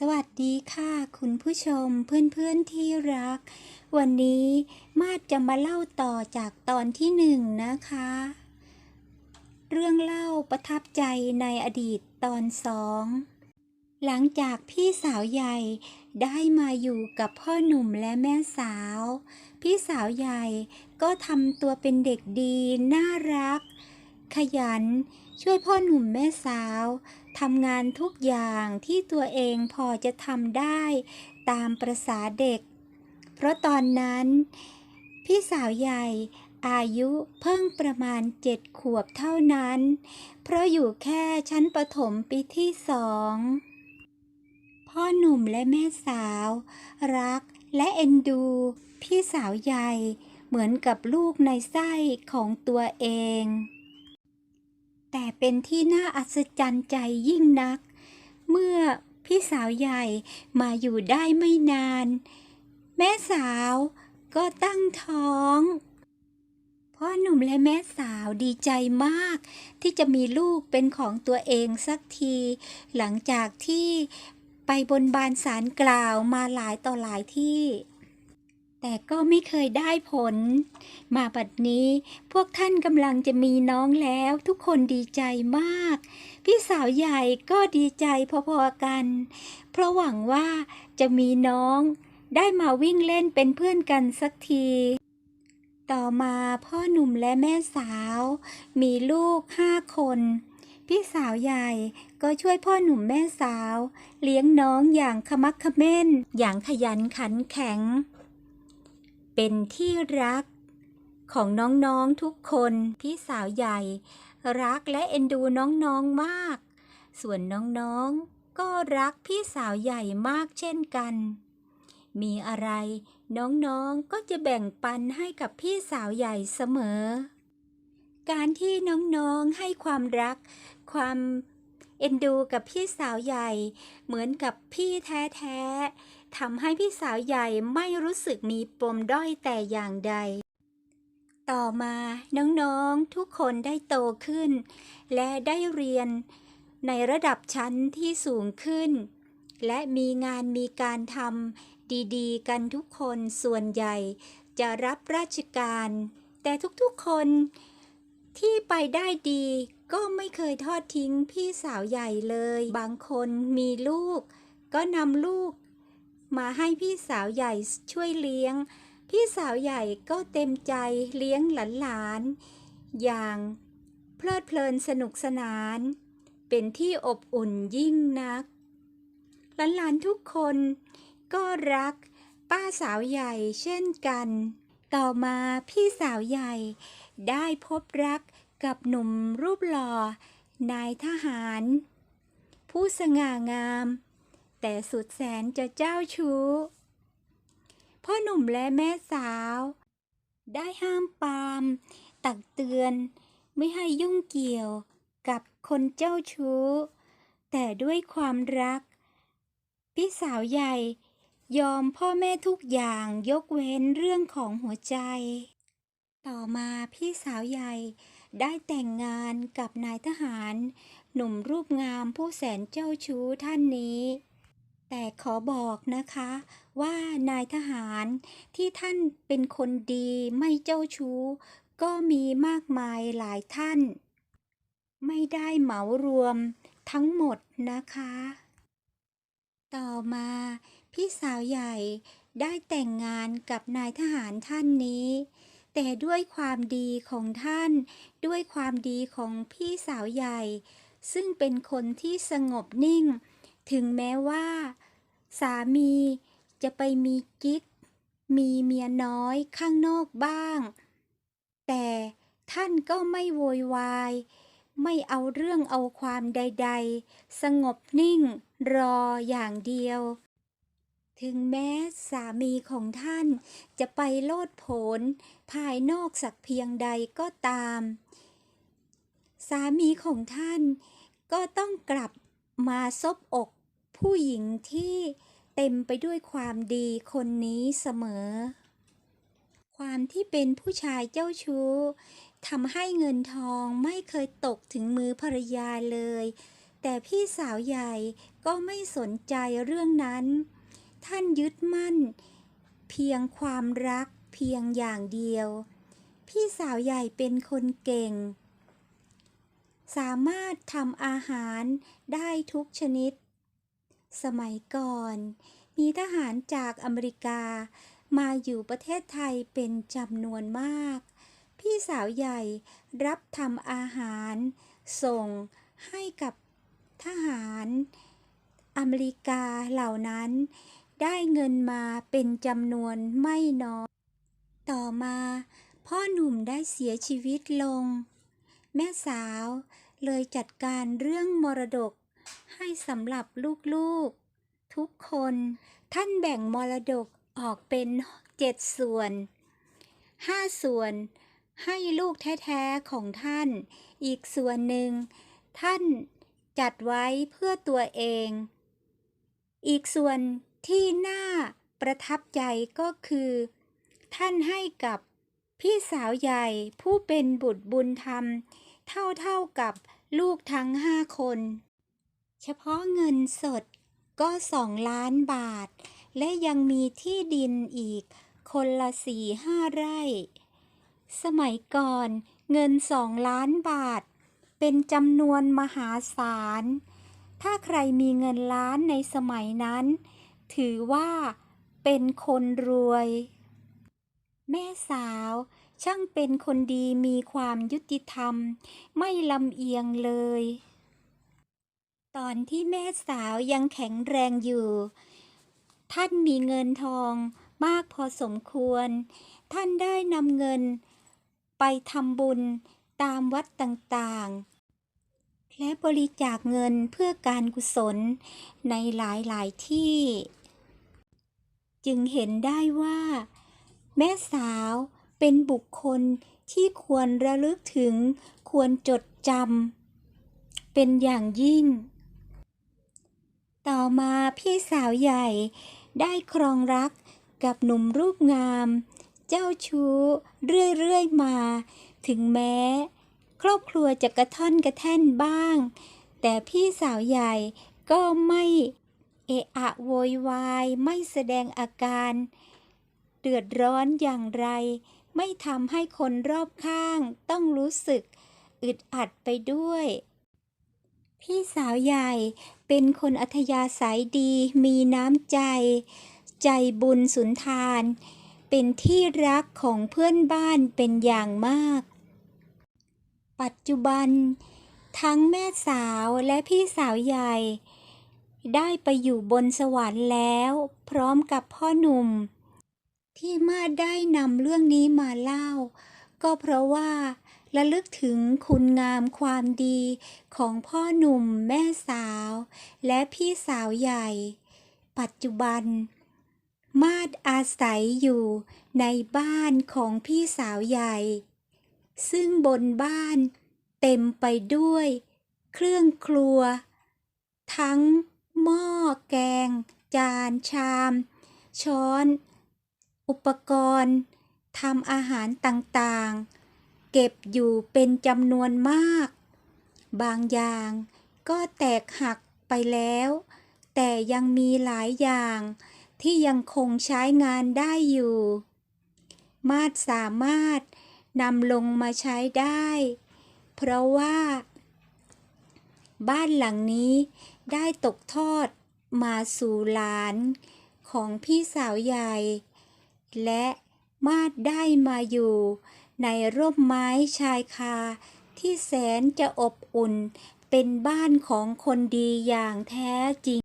สวัสดีค่ะ คุณผู้ชมเพื่อนๆที่รัก วันนี้มาดจะมาเล่าต่อจากตอนที่หนึ่งนะคะ เรื่องเล่าประทับใจในอดีตตอนสองหลังจากพี่สาวใหญ่ได้มาอยู่กับพ่อหนุ่มและแม่สาว พี่สาวใหญ่ก็ทำตัวเป็นเด็กดีน่ารัก ขยัน ช่วยพ่อหนุ่มแม่สาวทำงานทุกอย่างที่ตัวเองพอจะทำได้ตามประษาเด็ก เพราะตอนนั้น พี่สาวใหญ่อายุเพิ่งประมาณเจ็ดขวบเท่านั้น เพราะอยู่แค่ชั้นประถมปีที่สอง พ่อหนุ่มและแม่สาว รักและเอ็นดู พี่สาวใหญ่เหมือนกับลูกในไส้ของตัวเอง แต่เป็นที่น่าอัศจรรย์ใจยิ่งนัก เมื่อพี่สาวใหญ่มาอยู่ได้ไม่นาน แม่สาวก็ตั้งท้องพ่อหนุ่มและแม่สาวดีใจมาก ที่จะมีลูกเป็นของตัวเองสักที หลังจากที่ไปบนบานสารกล่าวมาหลายต่อหลายที่ แต่ก็ไม่เคยได้ผล มาบัดนี้พวกท่านกำลังจะมีน้องแล้วทุกคนดีใจมาก พี่สาวใหญ่ก็ดีใจพอๆกัน เพราะหวังว่าจะมีน้อง ได้มาวิ่งเล่นเป็นเพื่อนกันสักที ต่อมาพ่อหนุ่มและแม่สาว มีลูกห้าคน พี่สาวใหญ่ก็ช่วยพ่อหนุ่มแม่สาว เลี้ยงน้องอย่างขมักเขม้น อย่างขยันขันแข็ง เป็นที่รักของน้องๆทุกคนพี่สาวใหญ่ รักและเอ็นดูน้องๆมาก ส่วนน้องๆก็รักพี่สาวใหญ่มากเช่นกัน มีอะไร น้องๆก็จะแบ่งปันให้กับพี่สาวใหญ่เสมอ การที่น้องๆให้ความรัก ความเอ็นดูกับพี่สาวใหญ่ เหมือนกับพี่แท้ๆทำให้พี่สาวใหญ่ไม่รู้สึกมีปมด้อยแต่อย่างใด ต่อมาน้องๆทุกคนได้โตขึ้น และได้เรียนในระดับชั้นที่สูงขึ้น และมีงานมีการทำดีๆ กันทุกคนส่วนใหญ่ จะรับราชการ แต่ทุกๆคนที่ไปได้ดีก็ไม่เคยทอดทิ้งพี่สาวใหญ่เลย บางคนมีลูก ก็นำลูก มาให้พี่สาวใหญ่ช่วยเลี้ยง พี่สาวใหญ่ก็เต็มใจเลี้ยงหลานๆ อย่างเพลิดเพลินสนุกสนาน เป็นที่อบอุ่นยิ่งนัก หลานๆทุกคนก็รักป้าสาวใหญ่เช่นกัน ต่อมาพี่สาวใหญ่ได้พบรักกับหนุ่มรูปหล่อ นายทหาร ผู้สง่างาม แต่สุดแสนจะเจ้าชู้ พ่อหนุ่มและแม่สาว ได้ห้ามปามตักเตือน ไม่ให้ยุ่งเกี่ยวกับคนเจ้าชู้ แต่ด้วยความรัก พี่สาวใหญ่ยอมพ่อแม่ทุกอย่างยกเว้นเรื่องของหัวใจ ต่อมาพี่สาวใหญ่ได้แต่งงานกับนายทหาร หนุ่มรูปงามผู้แสนเจ้าชู้ท่านนี้ ขอบอกนะคะว่านายทหารที่ท่านเป็นคนดีไม่เจ้าชู้ ก็มีมากมายหลายท่าน ไม่ได้เหมารวมทั้งหมดนะคะ ต่อมาพี่สาวใหญ่ได้แต่งงานกับนายทหารท่านนี้ แต่ด้วยความดีของท่าน ด้วยความดีของพี่สาวใหญ่ ซึ่งเป็นคนที่สงบนิ่ง ถึงแม้ว่า สามีจะไปมีกิ๊ก มีเมียน้อยข้างนอกบ้าง แต่ท่านก็ไม่โวยวาย ไม่เอาเรื่องเอาความใด ๆ สงบนิ่งรออย่างเดียว ถึงแม้สามีของท่านจะไปโลดโผนภายนอกสักเพียงใดก็ตาม สามีของท่านก็ต้องกลับมาซบอก ผู้หญิงที่เต็มไปด้วยความดีคนนี้เสมอ ความที่เป็นผู้ชายเจ้าชู้ทำให้เงินทองไม่เคยตกถึงมือภรรยาเลย แต่พี่สาวใหญ่ก็ไม่สนใจเรื่องนั้น ท่านยึดมั่น เพียงความรักเพียงอย่างเดียว พี่สาวใหญ่เป็นคนเก่ง สามารถทำอาหารได้ทุกชนิด สมัยก่อน มีทหารจากอเมริกา มาอยู่ประเทศไทยเป็นจำนวนมาก พี่สาวใหญ่รับทำอาหาร ส่งให้กับทหารอเมริกาเหล่านั้น ได้เงินมาเป็นจำนวนไม่น้อย ต่อมาพ่อหนุ่มได้เสียชีวิตลง แม่สาวเลยจัดการเรื่องมรดก ให้สำหรับลูกๆ ทุกคนท่านแบ่งมรดกออกเป็นเจ็ดส่วนห้าส่วนให้ลูกแท้ๆของท่าน อีกส่วนหนึ่ง ท่านจัดไว้เพื่อตัวเอง อีกส่วนที่น่าประทับใจก็คือ ท่านให้กับพี่สาวใหญ่ผู้เป็นบุตรบุญธรรม เท่าๆกับลูกทั้งห้าคน เฉพาะเงินสดก็สองล้านบาท และยังมีที่ดินอีกคนละสี่ห้าไร่ สมัยก่อนเงินสองล้านบาท เป็นจำนวนมหาศาล ถ้าใครมีเงินล้านในสมัยนั้น ถือว่าเป็นคนรวย แม่สาวช่างเป็นคนดีมีความยุติธรรม ไม่ลำเอียงเลย ตอนที่แม่สาวยังแข็งแรงอยู่ ท่านมีเงินทองมากพอสมควร ท่านได้นำเงินไปทำบุญตามวัดต่างๆ และบริจาคเงินเพื่อการกุศลในหลายๆที่ จึงเห็นได้ว่า แม่สาวเป็นบุคคลที่ควรระลึกถึงควรจดจำเป็นอย่างยิ่ง มาพี่สาวใหญ่ ได้ครองรักกับหนุ่มรูปงาม เจ้าชู้เรื่อยๆมา ถึงแม้ ครอบครัวจะกระท่อนกระแท่นบ้าง แต่พี่สาวใหญ่ก็ไม่เอะอะโวยวายไม่แสดงอาการ เดือดร้อนอย่างไร ไม่ทำให้คนรอบข้างต้องรู้สึกอึดอัดไปด้วย พี่สาวใหญ่ เป็นคนอัธยาศัยดี มีน้ำใจ ใจบุญสุนทาน เป็นที่รักของเพื่อนบ้านเป็นอย่างมาก ปัจจุบัน ทั้งแม่สาวและพี่สาวใหญ่ ได้ไปอยู่บนสวรรค์แล้ว พร้อมกับพ่อหนุ่ม ที่มาได้นำเรื่องนี้มาเล่า ก็เพราะว่า ระลึกถึงคุณงามความดีของพ่อหนุ่มแม่สาว และพี่สาวใหญ่ ปัจจุบัน มาดอาศัยอยู่ในบ้านของพี่สาวใหญ่ ซึ่งบนบ้านเต็มไปด้วย เครื่องครัว ทั้งหม้อแกง จานชาม ช้อน อุปกรณ์ทำอาหารต่างๆ เก็บอยู่เป็นจำนวนมาก บางอย่างก็แตกหักไปแล้ว แต่ยังมีหลายอย่างที่ยังคงใช้งานได้อยู่ มาดสามารถนำลงมาใช้ได้ เพราะว่า บ้านหลังนี้ได้ตกทอดมาสู่หลานของพี่สาวใหญ่ และมาดได้มาอยู่ ในร่มไม้ชายคา ที่แสนจะอบอุ่นเป็นบ้านของคนดีอย่างแท้จริง